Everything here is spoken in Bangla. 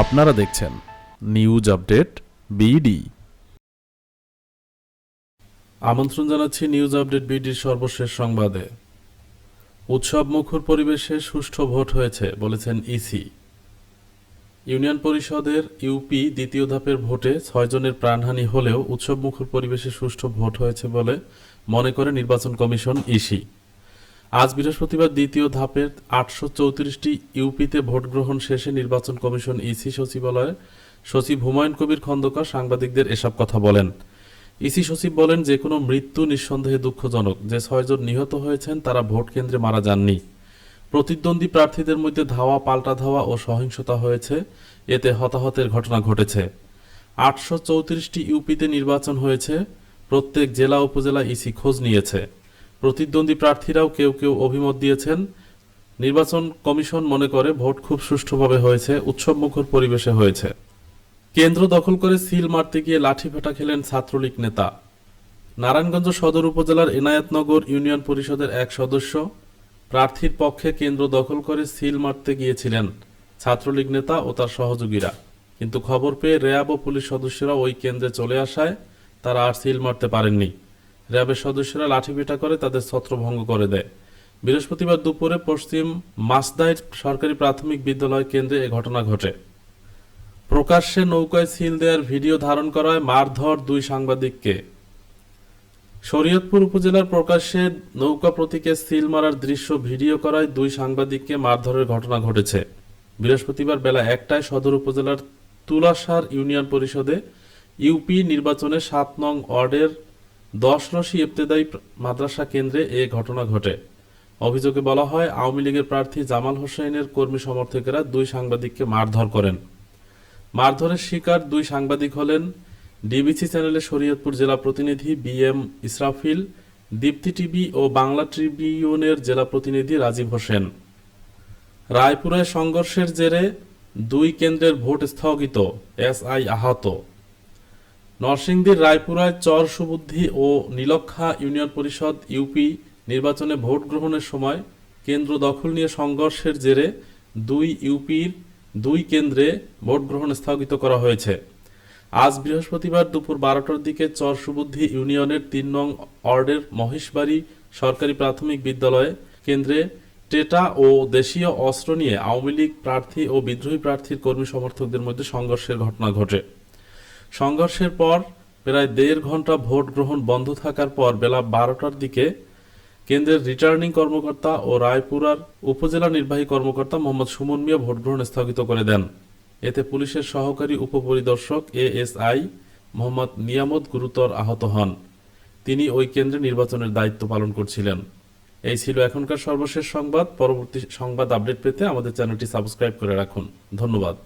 আপনারা দেখছেন নিউজ আপডেট বিডি আমন্ত্রণ জানাচ্ছি নিউজ আপডেট বিডির সর্বশেষ সংবাদে। উৎসব মুখর পরিবেশে সুষ্ঠু ভোট হয়েছে, বলেছেন ইসি ইউনিয়ন পরিষদের ইউপি দ্বিতীয় ধাপের ভোটে ছয়জনের প্রাণহানি হলেও উৎসব মুখর পরিবেশে সুষ্ঠু ভোট হয়েছে বলে মনে করে নির্বাচন কমিশন ইসি আজ বৃহস্পতিবার দ্বিতীয় ধাপের আটশো চৌত্রিশটি ইউপিতে ভোট গ্রহণ শেষে নির্বাচন কমিশন ইসি সচিবালয়ে সচিব হুমায়ুন কবির খন্দকার সাংবাদিকদের এসব কথা বলেন। ইসি সচিব বলেন যে কোনো মৃত্যু নিঃসন্দেহে দুঃখজনক। যে ছয়জন নিহত হয়েছেন, তারা ভোট কেন্দ্রে মারা যাননি। প্রতিদ্বন্দ্বী প্রার্থীদের মধ্যে ধাওয়া, পাল্টা ধাওয়া ও সহিংসতা হয়েছে। এতে হতাহতের ঘটনা ঘটেছে। আটশো চৌত্রিশটি ইউপিতে নির্বাচন হয়েছে। প্রত্যেক জেলা, উপজেলা ইসি খোঁজ নিয়েছে। প্রতিদ্বন্দ্বী প্রার্থীরাও কেউ কেউ অভিমত দিয়েছেন। নির্বাচন কমিশন মনে করে ভোট খুব সুষ্ঠুভাবে হয়েছে, উৎসবমুখর পরিবেশে হয়েছে। কেন্দ্র দখল করে সিল মারতে গিয়ে লাঠি লাঠিপেটা খেলেন ছাত্রলীগ নেতা। নারায়ণগঞ্জ সদর উপজেলার এনায়েতনগর ইউনিয়ন পরিষদের এক সদস্য প্রার্থীর পক্ষে কেন্দ্র দখল করে সিল মারতে গিয়েছিলেন ছাত্রলীগ নেতা ও তার সহযোগীরা। কিন্তু খবর পেয়ে র্যাব ও পুলিশ সদস্যরা ওই কেন্দ্রে চলে আসায় তারা আর সিল মারতে পারেননি। র্যাবের সদস্যরা লাঠিপেটা করে, তাদের ছত্রভঙ্গ করে দেয়। বৃহস্পতিবার দুপুরে পশ্চিম মাসদাইর সরকারি প্রাথমিক বিদ্যালয় কেন্দ্রে এ ঘটনা ঘটে। প্রকাশ্যে নৌকায় সিল দেওয়ার ভিডিও ধারণ করায় মারধর দুই সাংবাদিককে। শরীয়তপুর উপজেলার প্রকাশ্যে নৌকা প্রতীকে সিল মারার দৃশ্য ভিডিও করায় দুই সাংবাদিককে মারধরের ঘটনা ঘটেছে। বৃহস্পতিবার বেলা একটায় সদর উপজেলার তুলাসার ইউনিয়ন পরিষদে ইউপি নির্বাচনে সাত নং ওয়ার্ডের দশ রশি ইবতেদায়ী মাদ্রাসা কেন্দ্রে এ ঘটনা ঘটে। অভিযোগে বলা হয়, আওয়ামী লীগের প্রার্থী জামাল হোসেনের কর্মী সমর্থকেরা দুই সাংবাদিককে মারধর করেন। মারধরের শিকার দুই সাংবাদিক হলেন ডিবিসি চ্যানেলের শরীয়তপুর জেলা প্রতিনিধি B M Israfil, Dipti TV ও বাংলা ট্রিবিউনের জেলা প্রতিনিধি রাজীব হোসেন। রায়পুরায় সংঘর্ষের জেরে দুই কেন্দ্রের ভোট স্থগিত এসআই আহত। নরসিংদীর রায়পুরায় চর সুবুদ্ধি ও নীলক্ষা ইউনিয়ন পরিষদ, ইউপি, নির্বাচনে ভোট গ্রহণের সময় কেন্দ্র দখল নিয়ে সংঘর্ষের জেরে দুই ইউপির দুই কেন্দ্রে ভোট গ্রহণ স্থগিত করা হয়েছে। আজ বৃহস্পতিবার দুপুর বারোটার দিকে চর সুবুদ্ধি ইউনিয়নের তিন নং ওয়ার্ডের মহেশবাড়ি সরকারি প্রাথমিক বিদ্যালয়ে কেন্দ্রে টেটা ও দেশীয় অস্ত্র নিয়ে আওয়ামী লীগ প্রার্থী ও বিদ্রোহী প্রার্থীর কর্মী সমর্থকদের মধ্যে সংঘর্ষের ঘটনা ঘটে। সংঘর্ষের পর প্রায় দেড় ঘণ্টা ভোট গ্রহণ বন্ধ থাকার পর বেলা বারোটার দিকে কেন্দ্রের রিটার্নিং কর্মকর্তা ও রায়পুরার উপজেলা নির্বাহী কর্মকর্তা মোহাম্মদ সুমন মিয়া ভোট গ্রহণ স্থগিত করে দেন। এতে পুলিশের সহকারী উপপরিদর্শক এএসআই মোহাম্মদ নিয়ামত গুরুতর আহত হন। তিনি ওই কেন্দ্রে নির্বাচনের দায়িত্ব পালন করছিলেন। এই ছিল এখনকার সর্বশেষ সংবাদ। পরবর্তী সংবাদ আপডেট পেতে আমাদের চ্যানেলটি সাবস্ক্রাইব করে রাখুন। ধন্যবাদ।